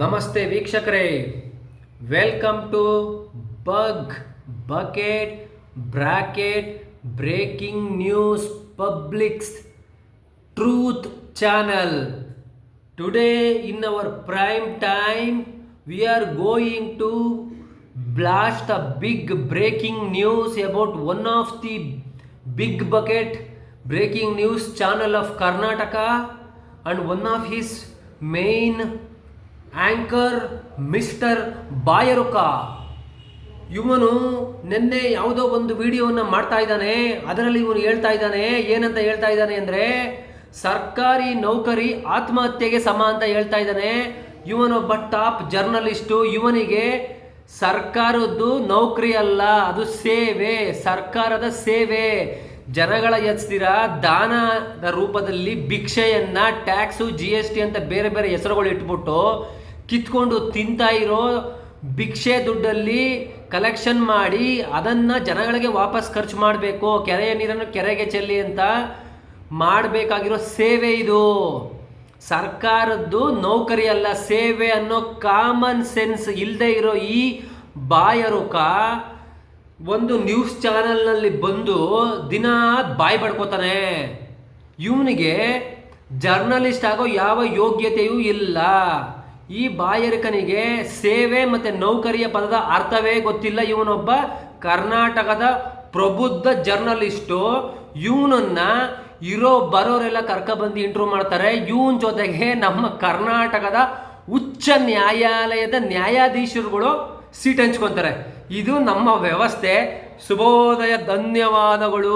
ನಮಸ್ತೆ ವೀಕ್ಷಕರೇ welcome to bug bucket bracket breaking news public's truth channel today in our prime time we are going to blast a big breaking news about one of the big bucket breaking news channel of Karnataka and one of his main anchor mister ಬಾಯರುಕ ಇವನು ನಿನ್ನೆ ಯಾವುದೋ ಒಂದು ವಿಡಿಯೋವನ್ನು ಮಾಡ್ತಾ ಇದ್ದಾನೆ. ಅದರಲ್ಲಿ ಇವನು ಹೇಳ್ತಾ ಇದ್ದಾನೆ, ಏನಂತ ಹೇಳ್ತಾ ಇದ್ದಾನೆ ಅಂದರೆ, ಸರ್ಕಾರಿ ನೌಕರಿ ಆತ್ಮಹತ್ಯೆಗೆ ಸಮ ಅಂತ ಹೇಳ್ತಾ ಇದ್ದಾನೆ. ಇವನೊಬ್ಬ ಟಾಪ್ ಜರ್ನಲಿಸ್ಟು, ಇವನಿಗೆ ಸರ್ಕಾರದ್ದು ನೌಕರಿ ಅಲ್ಲ, ಅದು ಸೇವೆ, ಸರ್ಕಾರದ ಸೇವೆ. ಜನಗಳ ಹೆಸರ ದಾನದ ರೂಪದಲ್ಲಿ ಭಿಕ್ಷೆಯನ್ನ, ಟ್ಯಾಕ್ಸು ಜಿ ಎಸ್ ಟಿ ಅಂತ ಬೇರೆ ಬೇರೆ ಹೆಸರುಗಳು ಇಟ್ಬಿಟ್ಟು ಕಿತ್ಕೊಂಡು ತಿಂತಾ ಇರೋ ಭಿಕ್ಷೆ ದುಡ್ಡಲ್ಲಿ ಕಲೆಕ್ಷನ್ ಮಾಡಿ ಅದನ್ನ ಜನಗಳಿಗೆ ವಾಪಸ್ ಖರ್ಚು ಮಾಡಬೇಕು, ಕೆರೆಯ ನೀರನ್ನು ಕೆರೆಗೆ ಚೆಲ್ಲಿ ಅಂತ ಮಾಡಬೇಕಾಗಿರೋ ಸೇವೆ ಇದು. ಸರ್ಕಾರದ್ದು ನೌಕರಿ ಅಲ್ಲ ಸೇವೆ ಅನ್ನೋ ಕಾಮನ್ ಸೆನ್ಸ್ ಇಲ್ಲದೆ ಇರೋ ಈ ಬಾಯರುಕ ಒಂದು ನ್ಯೂಸ್ ಚಾನೆಲ್ನಲ್ಲಿ ಬಂದು ದಿನ ಬಾಯಿ ಪಡ್ಕೋತಾನೆ. ಇವನಿಗೆ ಜರ್ನಲಿಸ್ಟ್ ಆಗೋ ಯಾವ ಯೋಗ್ಯತೆಯೂ ಇಲ್ಲ. ಈ ಬಾಯರಿಕನಿಗೆ ಸೇವೆ ಮತ್ತು ನೌಕರಿಯ ಪದದ ಅರ್ಥವೇ ಗೊತ್ತಿಲ್ಲ. ಇವನೊಬ್ಬ ಕರ್ನಾಟಕದ ಪ್ರಬುದ್ಧ ಜರ್ನಲಿಸ್ಟು ಇವನನ್ನ ಇರೋ ಬರೋರೆಲ್ಲ ಕರ್ಕೊಬಂದು ಇಂಟ್ರೂ ಮಾಡ್ತಾರೆ. ಇವನ ಜೊತೆಗೆ ನಮ್ಮ ಕರ್ನಾಟಕದ ಉಚ್ಚ ನ್ಯಾಯಾಲಯದ ನ್ಯಾಯಾಧೀಶರುಗಳು ಸೀಟ್ ಹಂಚ್ಕೊತಾರೆ. ಇದು ನಮ್ಮ ವ್ಯವಸ್ಥೆ. ಶುಭೋದಯ, ಧನ್ಯವಾದಗಳು.